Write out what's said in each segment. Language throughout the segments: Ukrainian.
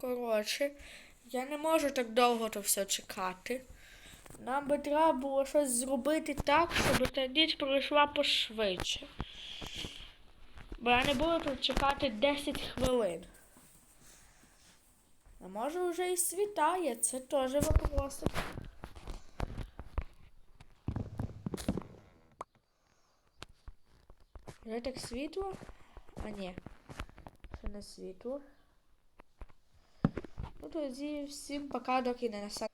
Коротше, я не можу так довго то все чекати. Нам би треба було щось зробити так, щоб та ніч пройшла пошвидше. Бо я не буду тут чекати 10 хвилин. А може вже і світає, це теж вопросик. Вже так світло? А ні. Ще не світло. Тоді всім пока, доки не наса.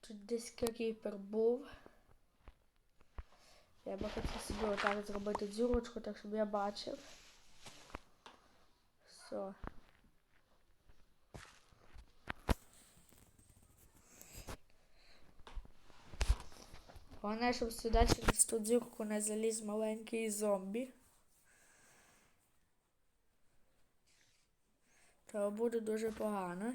Тут десь кріпер був. Я би хотів собі отак зробити дзюрочку, так щоб я бачив. Все. Головне, щоб сюди через ту дзюрку не заліз маленький зомбі. То буде дуже погано.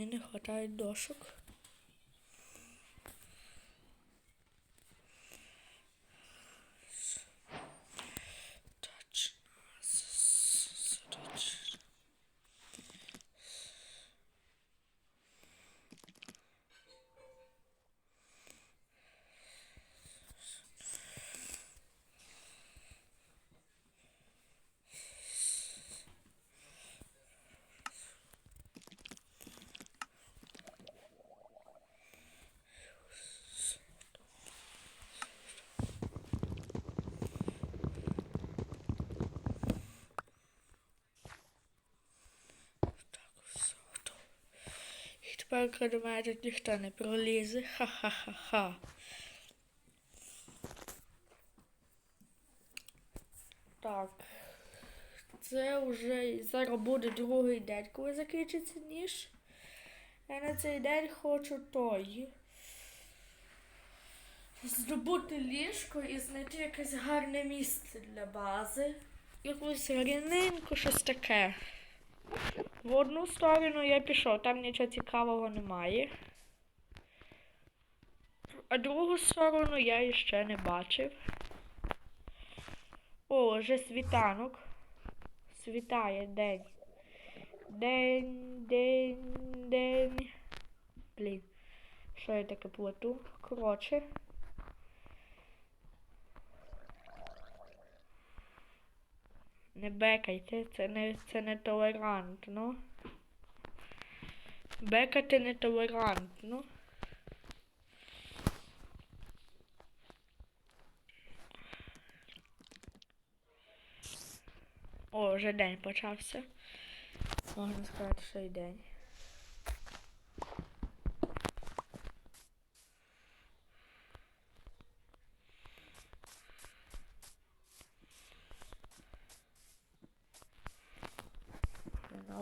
Мені не вистачає дошок. Точно. С- точно. Так, все готово. І тепер до мене тут ніхто не пролізе. Ха-ха-ха-ха. Так. Це вже зараз буде другий день, коли закінчиться ніж. Я на цей день хочу той. Здобути ліжко і знайти якесь гарне місце для бази. Якусь рівнинку, щось таке. В одну сторону я пішов, там нічого цікавого немає. А другу сторону я ще не бачив. О, вже світанок. Світає день. День, день, день. Блін. Що я таке плету? Коротше. Не бекайте, це не, це не толерантно. Бекати не толерантно. О, вже день почався. Можна сказати, що й день.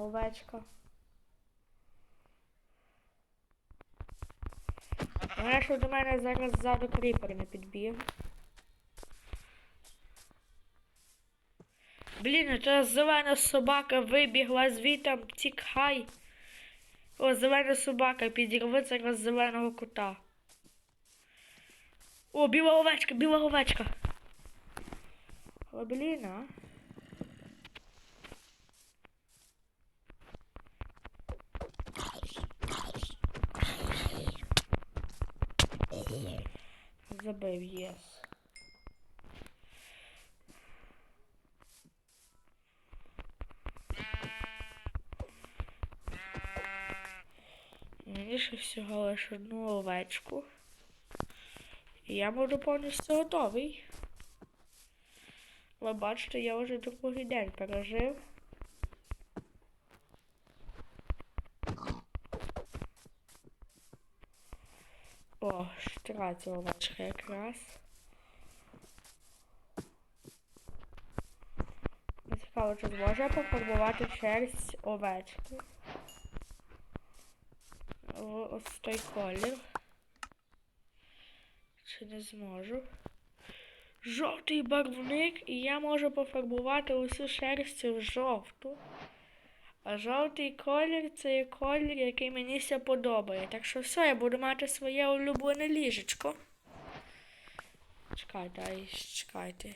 Овечка. Головне, що до мене зараз ззаду кріпер не підбіг. Блін, та зелена собака вибігла звітом, тікай. О, зелена собака, підірви зараз зеленого кота. О, біла овечка, біла овечка. О, блін, а. забив єс. Мені ще всього лише одну овечку. І я буду повністю готовий. Ви бачите, я вже другий день пережив. О, третя овечка якраз. Цікаво, чи зможе я пофарбувати шерсть овечки. В ось той колір. Чи не зможу? Жовтий барвник, і я можу пофарбувати усю шерсть в жовту. А жовтий колір це є колір, який мені ся подобає. Так що все, я буду мати своє улюблене ліжечко. Чекайте, ай, чекайте.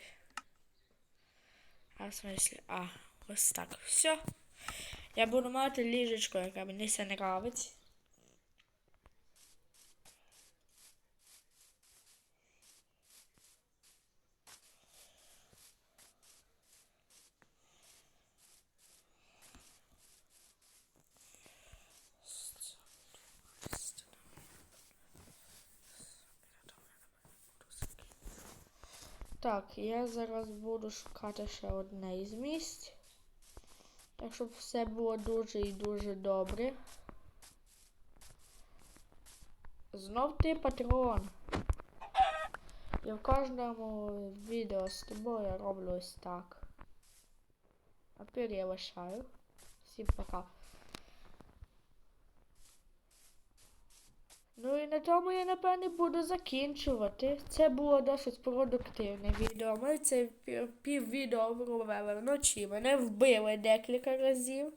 А в смислі, а, ось так. Все. Я буду мати ліжечко, яке мені все нравить. Так, я зараз буду шукати ще одне із місць. Так, щоб все було дуже і дуже добре. Знов ти патрон. Я в кожному відео з тобою я роблю ось так. А тепер я лишаю. Всім пока. Ну і на тому я напевне буду закінчувати. Це було досить продуктивне відео. Ми це пів, відео робили вночі. Мене вбили декілька разів.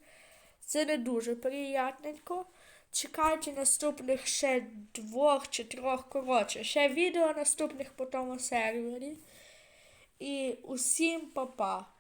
Це не дуже приятненько. Чекайте наступних ще двох чи трьох коротше. Ще відео наступних по тому сервері. І усім па-па.